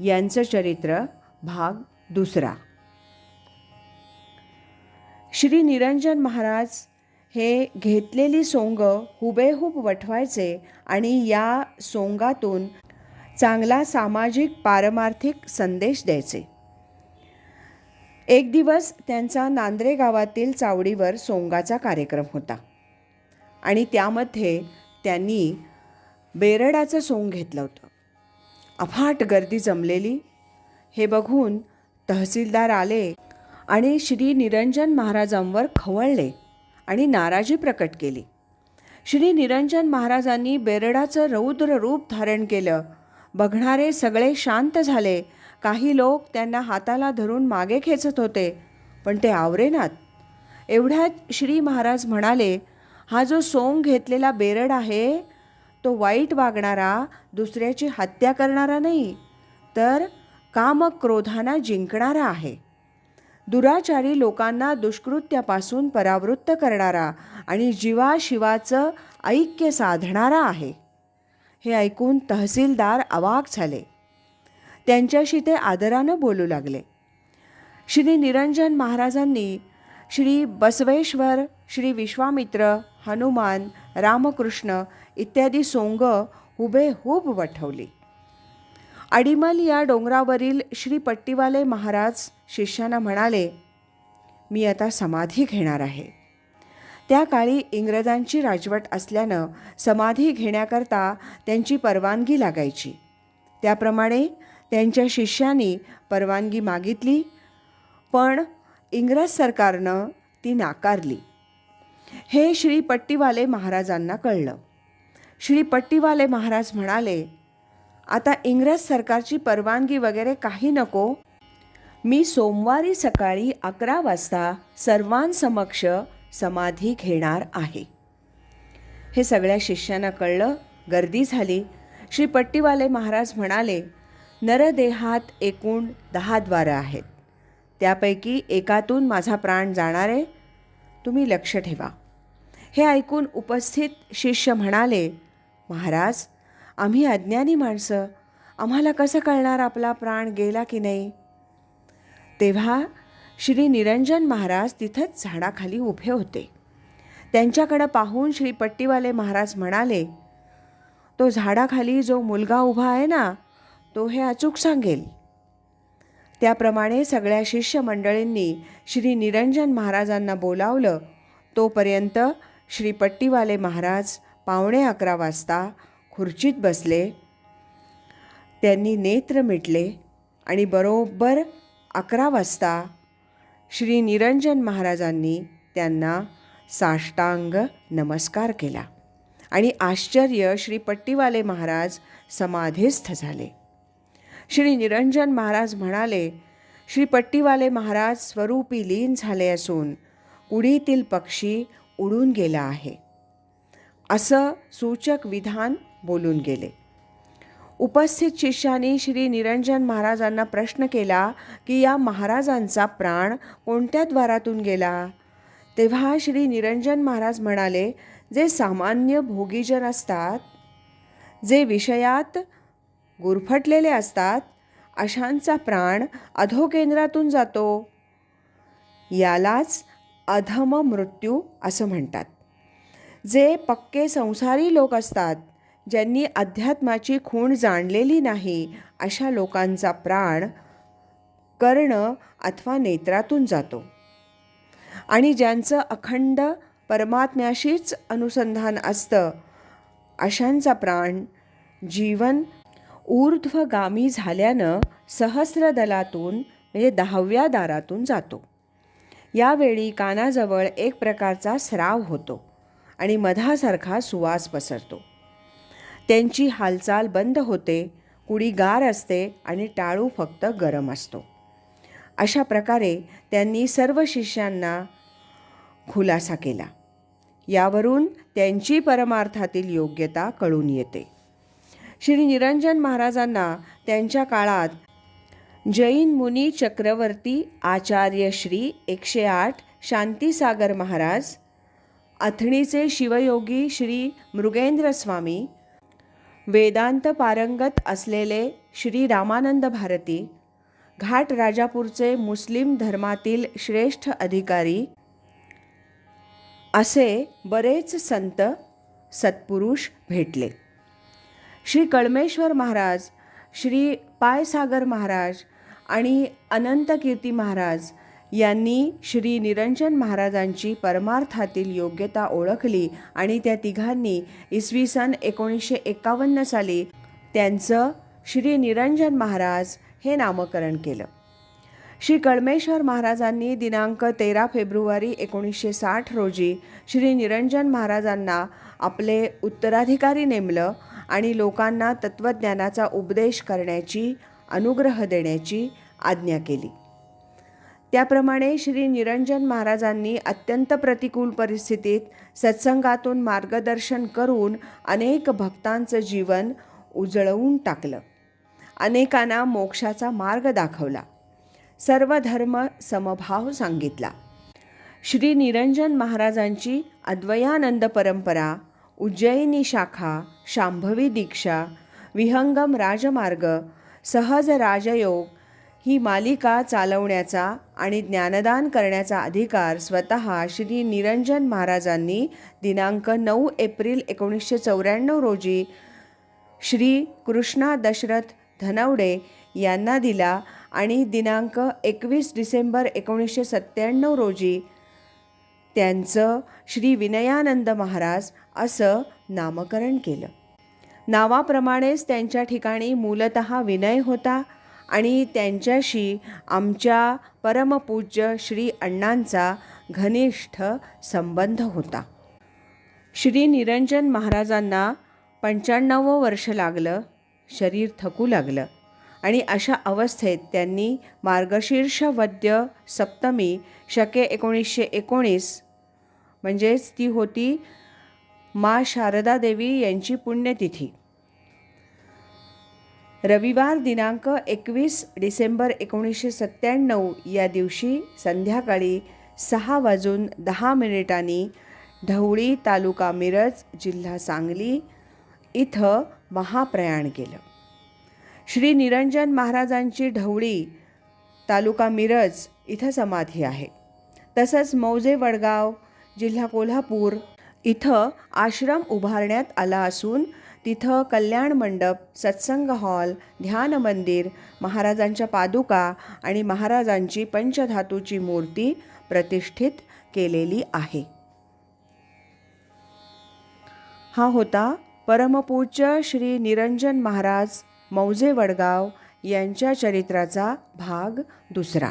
यांचं चरित्र भाग दुसरा. श्री निरंजन महाराज हे घेतलेली सोंग हुबेहूब वठवायचे आणि या सोंगातून चांगला सामाजिक पारमार्थिक संदेश द्यायचे. एक दिवस त्यांचा नांद्रे गावातील चावडीवर सोंगाचा कार्यक्रम होता आणि त्यामध्ये त्यांनी बेरडाचं सोंग घेतलं होतं. अफाट गर्दी जमलेली. हे बघून तहसीलदार आले आणि श्री निरंजन महाराजांवर खवळले आणि नाराजी प्रकट केली. श्री निरंजन महाराजांनी बेरडाचं रौद्र रूप धारण केलं. बघणारे सगळे शांत झाले. काही लोक त्यांना हाताला धरून मागे खेचत होते पण ते आवरेनात एवढ्यात श्री महाराज म्हणाले हा जो सोंग घेतलेला बेरड आहे तो वाईट वागणारा दुसऱ्याची हत्या करणारा नाही तर कामक्रोधांना जिंकणारा आहे. दुराचारी लोकांना दुष्कृत्यापासून परावृत्त करणारा आणि जीवाशिवाचं ऐक्य साधणारा आहे. हे ऐकून तहसीलदार अवाक झाले. त्यांच्याशी ते आदरानं बोलू लागले. श्री निरंजन महाराजांनी श्री बसवेश्वर श्री विश्वामित्र हनुमान रामकृष्ण इत्यादी सोंग हुबेहूब वठवली. अडिमल या डोंगरावरील श्री पट्टीवाले महाराज शिष्यांना म्हणाले मी आता समाधी घेणार आहे. त्या काळी इंग्रजांची राजवट असल्यानं समाधी घेण्याकरता त्यांची परवानगी लागायची. त्याप्रमाणे त्यांच्या शिष्यांनी परवानगी मागितली पण इंग्रज सरकारनं ती नाकारली. हे श्री पट्टीवाले महाराजांना कळलं. श्री पट्टीवाले महाराज म्हणाले आता इंग्रज सरकारची परवानगी वगैरे काही नको. मी सोमवारी सकाळी अकरा वाजता सर्वांसमक्ष समाधी घेणार आहे. हे सगळ्या शिष्यांना कळलं गर्दी झाली. श्री पट्टीवाले महाराज म्हणाले नरदेहात एकूण दहा द्वारं आहेत. त्यापैकी एकातून माझा प्राण जाणार आहे तुम्ही लक्ष ठेवा. हे ऐकून उपस्थित शिष्य म्हणाले महाराज आम्ही अज्ञानी माणसं. आम्हाला कसं कळणार आपला प्राण गेला की नाही? तेव्हा श्री निरंजन महाराज तिथंच झाडाखाली उभे होते. त्यांच्याकडं पाहून श्री पट्टीवाले महाराज म्हणाले तो झाडाखाली जो मुलगा उभा आहे ना तो हे अचूक सांगेल. त्याप्रमाणे सगळ्या शिष्यमंडळींनी श्री निरंजन महाराजांना बोलावलं. तोपर्यंत श्री पट्टीवाले महाराज पावणे अकरा वाजता खुर्चीत बसले. त्यांनी नेत्र मिटले आणि बरोबर अकरा वाजता श्री निरंजन महाराजांनी त्यांना साष्टांग नमस्कार केला आणि आश्चर्य श्री पट्टीवाले महाराज समाधीस्थ झाले. श्री निरंजन महाराज म्हणाले श्री पट्टीवाले महाराज स्वरूपी लीन झाले असून उडीतील पक्षी उडून गेला आहे. असं सूचक विधान बोलून गेले. उपस्थित शिष्याने श्री निरंजन महाराजांना प्रश्न केला की या महाराजांचा प्राण कोणत्या द्वारातून गेला? तेव्हा श्री निरंजन महाराज म्हणाले जे सामान्य भोगीजन असतात जे विषयात गुरफटलेले असतात अशांचा प्राण अधोकेंद्रातून जातो. यालाच अधम मृत्यू असं म्हणतात. जे पक्के संसारी लोक असतात ज्यांनी अध्यात्माची खूण जाणलेली नाही अशा लोकांचा प्राण कर्ण अथवा नेत्रातून जातो. आणि ज्यांचं अखंड परमात्म्याशीच अनुसंधान असतं अशांचा प्राण जीवन ऊर्ध्वगामी झाल्यानं सहस्रदलातून म्हणजे दहाव्या दारातून जातो. यावेळी कानाजवळ एक प्रकारचा स्राव होतो आणि मधासारखा सुवास पसरतो. त्यांची हालचाल बंद होते कुडी गार असते आणि टाळू फक्त गरम असतो. अशा प्रकारे त्यांनी सर्व शिष्यांना खुलासा केला. यावरून त्यांची परमार्थातील योग्यता कळून येते. श्री निरंजन महाराजांना त्यांच्या काळात जैन मुनी चक्रवर्ती आचार्य श्री एकशे आठ शांतीसागर महाराज अथणीचे शिवयोगी श्री मृगेंद्र स्वामी वेदांत पारंगत असलेले श्री रामानंद भारती घाट राजापूरचे मुस्लिम धर्मातील श्रेष्ठ अधिकारी असे बरेच संत सत्पुरुष भेटले. श्री कळमेश्वर महाराज श्री पायसागर महाराज आणि अनंतकीर्ती महाराज यांनी श्री निरंजन महाराजांची परमार्थातील योग्यता ओळखली आणि त्या तिघांनी इसवी सन एकोणीसशे एकावन्न साली त्यांचं श्री निरंजन महाराज हे नामकरण केलं. श्री कळमेश्वर महाराजांनी दिनांक तेरा फेब्रुवारी एकोणीसशे साठ रोजी श्री निरंजन महाराजांना आपले उत्तराधिकारी नेमलं आणि लोकांना तत्त्वज्ञानाचा उपदेश करण्याची अनुग्रह देण्याची आज्ञा केली. त्याप्रमाणे श्री निरंजन महाराजांनी अत्यंत प्रतिकूल परिस्थितीत सत्संगातून मार्गदर्शन करून अनेक भक्तांचं जीवन उजळवून टाकलं. अनेकांना मोक्षाचा मार्ग दाखवला. सर्व धर्म समभाव सांगितला. श्री निरंजन महाराजांची अद्वयानंद परंपरा उज्जयिनी शाखा शांभवी दीक्षा विहंगम राजमार्ग सहज राजयोग ही मालिका चालवण्याचा आणि ज्ञानदान करण्याचा अधिकार स्वतः श्री निरंजन महाराजांनी दिनांक नऊ एप्रिल एकोणीसशे चौऱ्याण्णव रोजी श्री कृष्णा दशरथ धनवडे यांना दिला आणि दिनांक एकवीस डिसेंबर एकोणीसशे सत्त्याण्णव रोजी त्यांचं श्री विनयानंद महाराज असं नामकरण केलं. नावाप्रमाणेच त्यांच्या ठिकाणी मूलत विनय होता आणि त्यांच्याशी आमच्या परमपूज्य श्री अण्णांचा घनिष्ठ संबंध होता. श्री निरंजन महाराजांना पंच्याण्णवं वर्ष लागलं शरीर थकू लागलं आणि अशा अवस्थेत त्यांनी मार्गशीर्ष वद्य सप्तमी शके एकोणीसशे एकोणीस म्हणजेच ती होती मा शारदा देवी यांची पुण्यतिथी. रविवार दिनांक एकवीस डिसेंबर एकोणीसशे सत्त्याण्णव या दिवशी संध्याकाळी सहा वाजून दहा मिनिटांनी ढवळी तालुका मिरज जिल्हा सांगली इथं महाप्रयाण केलं. श्री निरंजन महाराजांची ढवळी तालुका मिरज इथं समाधी आहे. तसंच मौजे वडगाव जिल्हा कोल्हापूर. इथं आश्रम उभारण्यात आला असून तिथं कल्याण मंडप सत्संग हॉल ध्यान मंदिर महाराजांच्या पादुका आणि महाराजांची पंचधातूची मूर्ती प्रतिष्ठित केलेली आहे. हा होता परमपूज्य श्री निरंजन महाराज मौजे वडगाव यांच्या चरित्राचा भाग दुसरा.